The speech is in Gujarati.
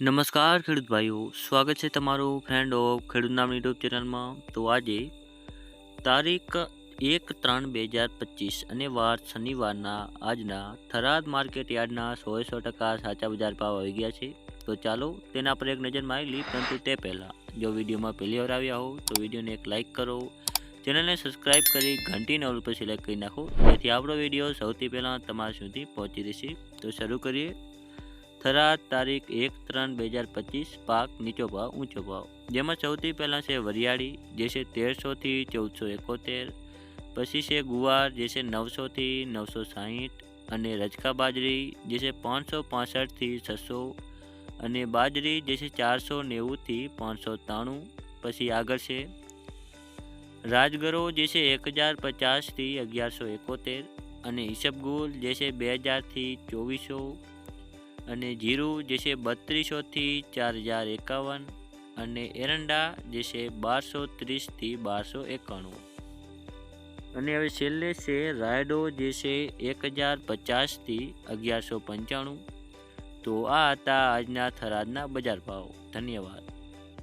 નમસ્કાર, ખેડૂત ભાઈઓ. સ્વાગત છે તમારું ફ્રેન્ડ ઓફ ખેડૂત નામ યુટ્યુબ ચેનલમાં તો આજે તારીખ એક ત્રણ બે હજાર પચીસ અને વાર શનિવારના આજના થરાદ માર્કેટ યાર્ડના સો સો ટકા સાચા બજાર ભાવ આવી ગયા છે. તો ચાલો તેના પર એક નજર મારી લઈ પરંતુ તે પહેલાં, જો વિડીયોમાં પહેલી વાર આવ્યા હો, તો વિડીયોને એક લાઇક કરો. ચેનલને સબસ્ક્રાઇબ કરી ઘંટી ઓલ પર સિલેક્ટ કરી નાખો. જેથી આપણો વીડિયો સૌથી પહેલાં તમારા સુધી પહોંચી રહેશે. તો શરૂ કરીએ. થરાદ તારીખ એક ત્રણ બે હજાર પચીસ પાક નીચો ભાવ, ઊંચો ભાવ. જેમાં સૌથી પહેલાં છે વરિયાળી, જે છે તેરસોથી ચૌદસો એકોતેર, પછી છે ગુવાર, જે છે નવસોથી નવસો સાહીઠ, અને રજકા બાજરી, જે છે પાંચસો પાસઠથી છસો, અને બાજરી, જે છે ચારસો નેવુંથી પાંચસો ત્રાણું, પછી આગળ છે રાજગરો, જે છે એક હજાર પચાસથી અગિયારસો એકોતેર, અને ઈસબગુલ, જે છે બે હજારથી ચોવીસો અને જીરું જે છે બત્રીસોથી ચાર હજાર એકાવન અને એરંડા જે છે બારસો ત્રીસથી બારસો એકાણું અને હવે છેલ્લે છે રાયડો જે છે એક હજાર પચાસથી અગિયારસો પંચાણું. તો આ હતા આજના થરાદના બજાર ભાવ. ધન્યવાદ.